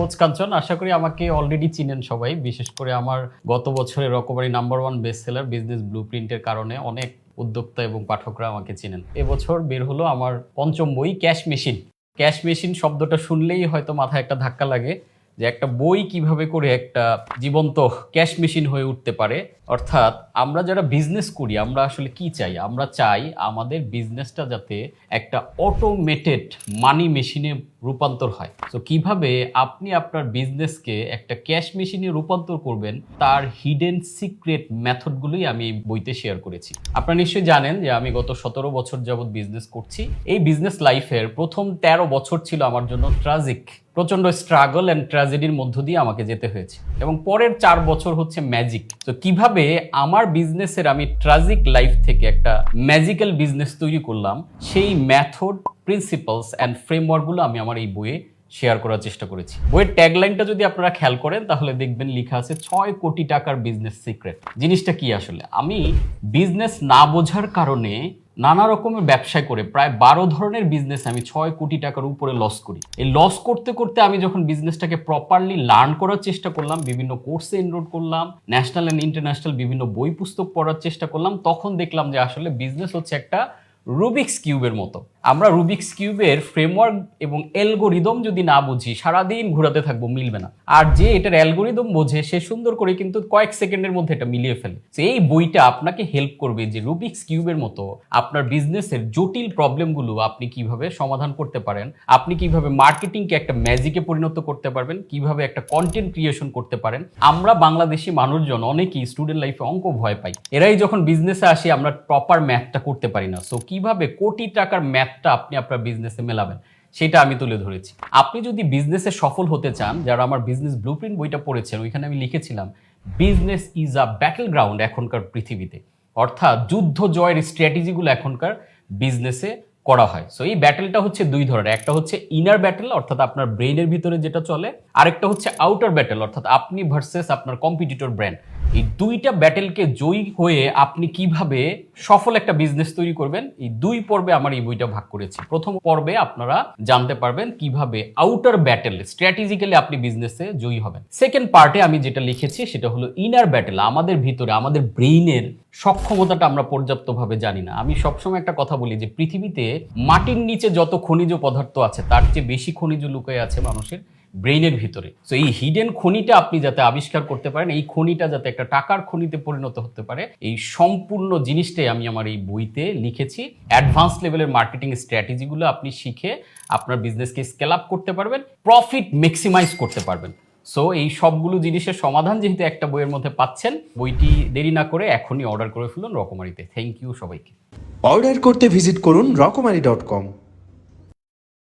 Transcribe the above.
Coach কাঞ্চন। আশা করি আমাকে already চিনেন সবাই। বিশেষ করে আমার গত বছরের Rokomari number one best seller business blue প্রিন্টের কারণে অনেক উদ্যোক্তা এবং পাঠকরা আমাকে চিনেন। এবছর বের হলো আমার পঞ্চম বই ক্যাশ মেশিন ক্যাশ মেশিন শব্দটা শুনলেই হয়তো মাথায় একটা ধাক্কা লাগে যে একটা বই কীভাবে করে একটা জীবন্ত ক্যাশ মেশিন হয়ে উঠতে পারে। অর্থাৎ আমরা যারা বিজনেস করি, আমরা আসলে কি চাই? আমরা চাই আমাদের বিজনেসটা যাতে একটা অটোমেটেড মানি মেশিনে রূপান্তর হয়। তো কীভাবে আপনি আপনার বিজনেসকে একটা ক্যাশ মেশিনে রূপান্তর করবেন, তার হিডেন সিক্রেট মেথডগুলোই আমি এই বইতে শেয়ার করেছি। আপনারা নিশ্চয়ই জানেন যে আমি গত সতেরো বছর যাবৎ বিজনেস করছি। এই বিজনেস লাইফের প্রথম তেরো বছর ছিল আমার জন্য ট্রাজিক প্রচণ্ড স্ট্রাগল অ্যান্ড ট্র্যাজেডির মধ্য দিয়ে আমাকে যেতে হয়েছে। এবং পরের চার বছর হচ্ছে ম্যাজিক তো কীভাবে আমার বিজনেসের আমি ট্রাজিক লাইফ থেকে একটা ম্যাজিক্যাল বিজনেস তৈরি করলাম, সেই মেথড প্রিন্সিপালস অ্যান্ড ফ্রেমওয়ার্কগুলো আমি আমার এই বইয়ে শেয়ার করার চেষ্টা করেছি। বইয়ের ট্যাগলাইনটা যদি আপনারা খেয়াল করেন, তাহলে দেখবেন লেখা আছে, ছয় কোটি টাকার বিজনেস সিক্রেট জিনিসটা কি আসলে? আমি বিজনেস না বোঝার কারণে নানা রকমের ব্যবসা করে প্রায় বারো ধরনের বিজনেস আমি ছয় কোটি টাকার উপরে লস করি। এই লস করতে করতে আমি যখন বিজনেসটাকে প্রপারলি লার্ন করার চেষ্টা করলাম, বিভিন্ন কোর্সে এনরোল করলাম ন্যাশনাল অ্যান্ড ইন্টারন্যাশনাল বিভিন্ন বই পুস্তক পড়ার চেষ্টা করলাম, তখন দেখলাম যে আসলে বিজনেস হচ্ছে একটা রুবিক্স কিউবের মতো। আমরা রুবিক্স কিউবের ফ্রেমওয়ার্ক এবং অ্যালগোরিদম যদি না বুঝি, সারাদিন ঘোরাতে থাকব, মিলবে না। আর যে এটার অ্যালগোরিদম বোঝে, সে সুন্দর করে কিন্তু কয়েক সেকেন্ডের মধ্যে এটা মিলিয়ে ফেলে। এই বইটা আপনাকে হেল্প করবে যে রুবিক্স কিউবের মতো আপনার বিজনেসের জটিল প্রবলেমগুলো আপনি কীভাবে সমাধান করতে পারেন, আপনি কীভাবে মার্কেটিংকে একটা ম্যাজিকে পরিণত করতে পারবেন, কীভাবে একটা কন্টেন্ট ক্রিয়েশন করতে পারেন। আমরা বাংলাদেশি মানুষজন অনেকেই স্টুডেন্ট লাইফে অঙ্ক ভয় পাই। এরাই যখন বিজনেসে আসি, আমরা প্রপার ম্যাথটা করতে পারি না। সো কীভাবে কোটি টাকার ম্যাথটা আপনি আপনার বিজনেসে মেলাবেন, সেটা আমি তুলে ধরেছি। আপনি যদি বিজনেসে সফল হতে চান, যারা আমার বিজনেস ব্লুপ্রিন্ট বইটা পড়েছেন, ওইখানে আমি লিখেছিলাম business is a battle ground এখনকার পৃথিবীতে। অর্থাৎ যুদ্ধ জয়ের স্ট্র্যাটেজিগুলো এখনকার বিজনেসে করা হয়। সো এই ব্যাটেলটা হচ্ছে দুই ধরনের। একটা হচ্ছে ইনার ব্যাটেল অর্থাৎ আপনার ব্রেনের ভিতরে যেটা চলে, আরেকটা হচ্ছে আউটার ব্যাটেল অর্থাৎ আপনি ভার্সেস আপনার কম্পিটিটর ব্র্যান্ড এই দুইটা ব্যাটেলকে জয়ী হয়ে আপনি কীভাবে সফল একটা বিজনেস তৈরি করবেন, এই দুই পর্বে আমার এই বইটা ভাগ করেছি। প্রথম পর্বে আপনারা জানতে পারবেন কীভাবে আউটার ব্যাটেল স্ট্র্যাটেজিক্যালি আপনি বিজনেসে জয়ী হবেন। সেকেন্ড পার্টে আমি যেটা লিখেছি, সেটা হলো ইনার ব্যাটেল আমাদের ভিতরে, আমাদের ব্রেইনের সক্ষমতাটা আমরা পর্যাপ্তভাবে জানি না। আমি সবসময় একটা কথা বলি যে পৃথিবীতে মাটির নিচে যত খনিজ পদার্থ আছে, তার চেয়ে বেশি খনিজ লুকায় আছে মানুষের ব্রেইনের ভিতরে। তো এই হিডেন খনিটা আপনি যাতে আবিষ্কার করতে পারেন, এই খনিটা যাতে একটা টাকার খনিতে পরিণত হতে পারে, এই সম্পূর্ণ জিনিসটাই আমি আমার এই বইতে লিখেছি। অ্যাডভান্স লেভেলের মার্কেটিং স্ট্র্যাটেজিগুলো আপনি শিখে আপনার বিজনেসকে স্কেল আপ করতে পারবেন প্রফিট ম্যাক্সিমাইজ করতে পারবেন। সো এই সবগুলো জিনিসের সমাধান যেহেতু একটা বইয়ের মধ্যে পাচ্ছেন, বইটি দেরি না করে এখনই অর্ডার করে ফেলুন রকমারিতে। থ্যাংক ইউ সবাইকে। অর্ডার করতে ভিজিট করুন রকমারি ডট কম